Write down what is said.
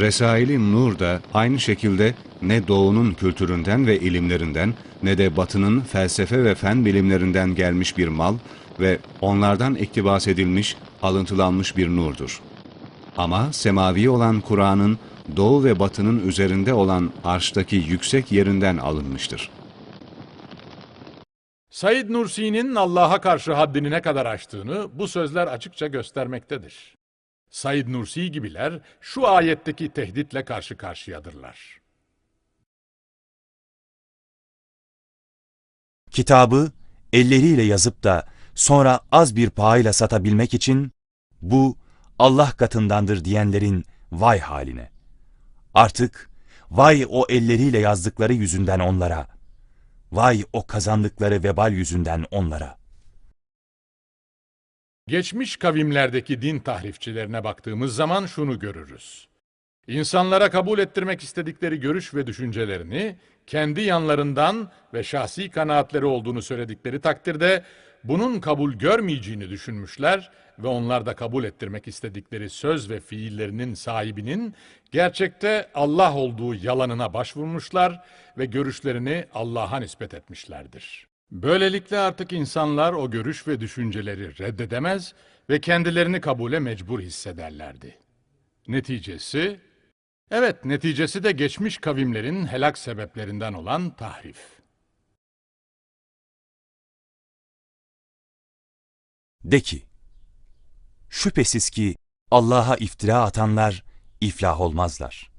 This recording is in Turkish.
Resaili Nur da aynı şekilde ne doğunun kültüründen ve ilimlerinden ne de batının felsefe ve fen bilimlerinden gelmiş bir mal ve onlardan iktibas edilmiş, alıntılanmış bir nurdur. Ama semavi olan Kur'an'ın doğu ve batının üzerinde olan arştaki yüksek yerinden alınmıştır. Said Nursi'nin Allah'a karşı haddini ne kadar aştığını bu sözler açıkça göstermektedir. Said Nursi gibiler şu ayetteki tehditle karşı karşıyadırlar. Kitabı elleriyle yazıp da sonra az bir pahayla satabilmek için bu Allah katındandır diyenlerin vay haline. Artık vay o elleriyle yazdıkları yüzünden onlara. Vay o kazandıkları vebal yüzünden onlara. Geçmiş kavimlerdeki din tahrifçilerine baktığımız zaman şunu görürüz. İnsanlara kabul ettirmek istedikleri görüş ve düşüncelerini kendi yanlarından ve şahsi kanaatleri olduğunu söyledikleri takdirde bunun kabul görmeyeceğini düşünmüşler ve onlar da kabul ettirmek istedikleri söz ve fiillerinin sahibinin gerçekte Allah olduğu yalanına başvurmuşlar ve görüşlerini Allah'a nispet etmişlerdir. Böylelikle artık insanlar o görüş ve düşünceleri reddedemez ve kendilerini kabule mecbur hissederlerdi. Neticesi, evet neticesi de geçmiş kavimlerin helak sebeplerinden olan tahrif. De ki, şüphesiz ki Allah'a iftira atanlar iflah olmazlar.